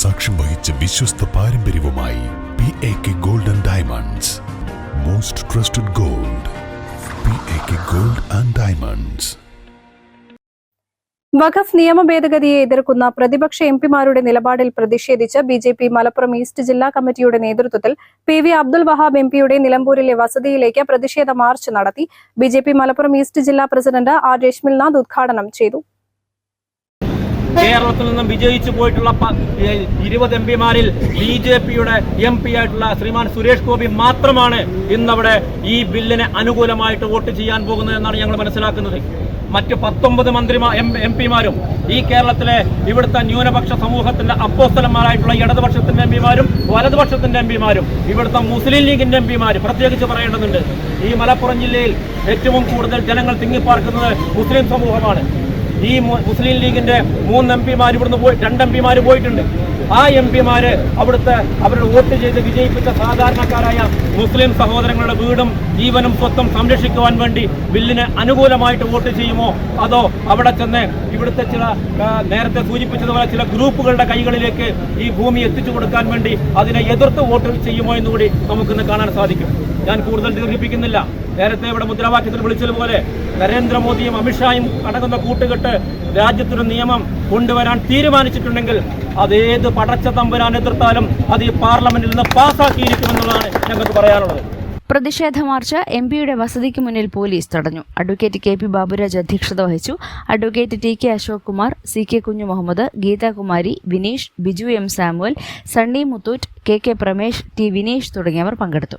സാക്ഷ്യം വഹിച്ച വിശ്വസ്ത പാരമ്പര്യവുമായി P A K gold and diamonds most trusted gold P A K gold and diamonds വഖഫ് നിയമ ഭേദഗതിയെ എതിർക്കുന്ന പ്രതിപക്ഷ എംപിമാരുടെ നിലപാടിൽ പ്രതിഷേധിച്ച് B J P Malappuram east ജില്ലാ കമ്മിറ്റിയുടെ നേതൃത്വത്തിൽ പി വി അബ്ദുൽ വഹാബ് എംപിയുടെ നിലമ്പൂരിലെ വസതിയിലേക്ക് പ്രതിഷേധ മാർച്ച് നടത്തി. ബി മലപ്പുറം ഈസ്റ്റ് ജില്ലാ പ്രസിഡന്റ് ആർ രശ്മിൽനാഥ് ഉദ്ഘാടനം ചെയ്തു. കേരളത്തിൽ നിന്നും വിജയിച്ചു പോയിട്ടുള്ള ഇരുപത് എം പിമാരിൽ ബി ജെ പിയുടെ എം പി ആയിട്ടുള്ള ശ്രീമാൻ സുരേഷ് ഗോപി മാത്രമാണ് ഇന്നവിടെ ഈ ബില്ലിനെ അനുകൂലമായിട്ട് വോട്ട് ചെയ്യാൻ പോകുന്നത് എന്നാണ് ഞങ്ങൾ മനസ്സിലാക്കുന്നത്. മറ്റ് പത്തൊമ്പത് മന്ത്രിമാർ എം പിമാരും ഈ കേരളത്തിലെ ഇവിടുത്തെ ന്യൂനപക്ഷ സമൂഹത്തിന്റെ അപ്പോസ്തലന്മാരായിട്ടുള്ള ഇടതുപക്ഷത്തിന്റെ എം പിമാരും വലതുപക്ഷത്തിന്റെ എം പിമാരും ഇവിടുത്തെ മുസ്ലിം ലീഗിന്റെ എം പിമാരും പ്രത്യേകിച്ച് പറയേണ്ടതുണ്ട്. ഈ മലപ്പുറം ജില്ലയിൽ ഏറ്റവും കൂടുതൽ ജനങ്ങൾ തിങ്ങിപ്പാർക്കുന്നത് മുസ്ലിം സമൂഹമാണ്. ഈ മുസ്ലിം ലീഗിന്റെ മൂന്ന് എം പിമാർ ഇവിടുന്ന് പോയി രണ്ട് എം പിമാർ പോയിട്ടുണ്ട്. ആ എം പിമാര് അവിടുത്തെ അവരുടെ വോട്ട് ചെയ്ത് വിജയിപ്പിച്ച സാധാരണക്കാരായ മുസ്ലിം സഹോദരങ്ങളുടെ വീടും ജീവനും സ്വത്തും സംരക്ഷിക്കുവാൻ വേണ്ടി ബില്ലിന് അനുകൂലമായിട്ട് വോട്ട് ചെയ്യുമോ? അതോ അവിടെ ചെന്ന് ഇവിടുത്തെ ചില നേരത്തെ സൂചിപ്പിച്ചതുപോലെ ചില ഗ്രൂപ്പുകളുടെ കൈകളിലേക്ക് ഈ ഭൂമി എത്തിച്ചു കൊടുക്കാൻ വേണ്ടി അതിനെ എതിർത്ത് വോട്ട് ചെയ്യുമോ എന്നുകൂടി നമുക്കിന്ന് കാണാൻ സാധിക്കും. ഞാൻ കൂടുതൽ ദീർഘിപ്പിക്കുന്നില്ല. നേരത്തെ ഇവിടെ മുദ്രാവാക്യത്തിൽ വിളിച്ചതുപോലെ നരേന്ദ്രമോദിയും അമിത്ഷായും അടങ്ങുന്ന കൂട്ടുകെട്ട് രാജ്യത്തൊരു നിയമം കൊണ്ടുവരാൻ തീരുമാനിച്ചിട്ടുണ്ടെങ്കിൽ അതേത് പടച്ച തമ്പുരാൻ എതിർത്താലും അത് ഈ പാർലമെന്റിൽ നിന്ന് പാസ്സാക്കിയിരിക്കുമെന്നുള്ളതാണ് ഞങ്ങൾക്ക് പറയാനുള്ളത്. പ്രതിഷേധ മാർച്ച് എം പിയുടെ വസതിക്ക് മുന്നിൽ പോലീസ് തടഞ്ഞു. അഡ്വക്കേറ്റ് കെ പി ബാബുരാജ് അധ്യക്ഷത വഹിച്ചു. Advocate T K Ashok Kumar C K Kunju Muhammad Geethakumari Vineesh Biju M Samuel Sunny Muthoot K K Pramesh T Vineesh തുടങ്ങിയവർ പങ്കെടുത്തു.